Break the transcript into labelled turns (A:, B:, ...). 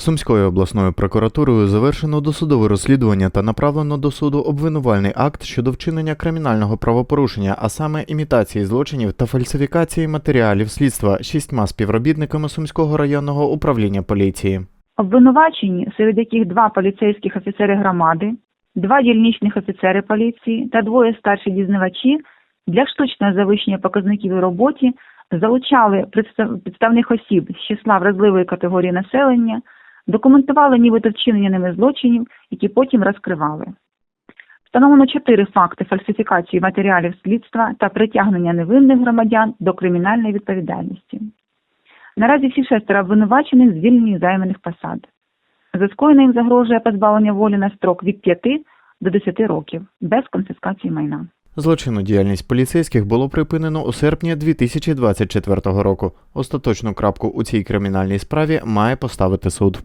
A: Сумською обласною прокуратурою завершено досудове розслідування та направлено до суду обвинувальний акт щодо вчинення кримінального правопорушення, а саме імітації злочинів та фальсифікації матеріалів слідства шістьма співробітниками Сумського районного управління поліції.
B: Обвинувачені, серед яких два поліцейських офіцери громади, два дільничних офіцери поліції та двоє старші дізнавачі для штучного завищення показників у роботі залучали підставних осіб з числа вразливої категорії населення, документували нібито вчинення ними злочинів, які потім розкривали. Встановлено чотири факти фальсифікації матеріалів слідства та притягнення невинних громадян до кримінальної відповідальності. Наразі всі шестеро обвинувачених звільнені займаних посад. За скоєне їм загрожує позбавлення волі на строк від 5 до 10 років без конфіскації майна.
A: Злочинну діяльність поліцейських було припинено у серпні 2024 року. Остаточну крапку у цій кримінальній справі має поставити суд.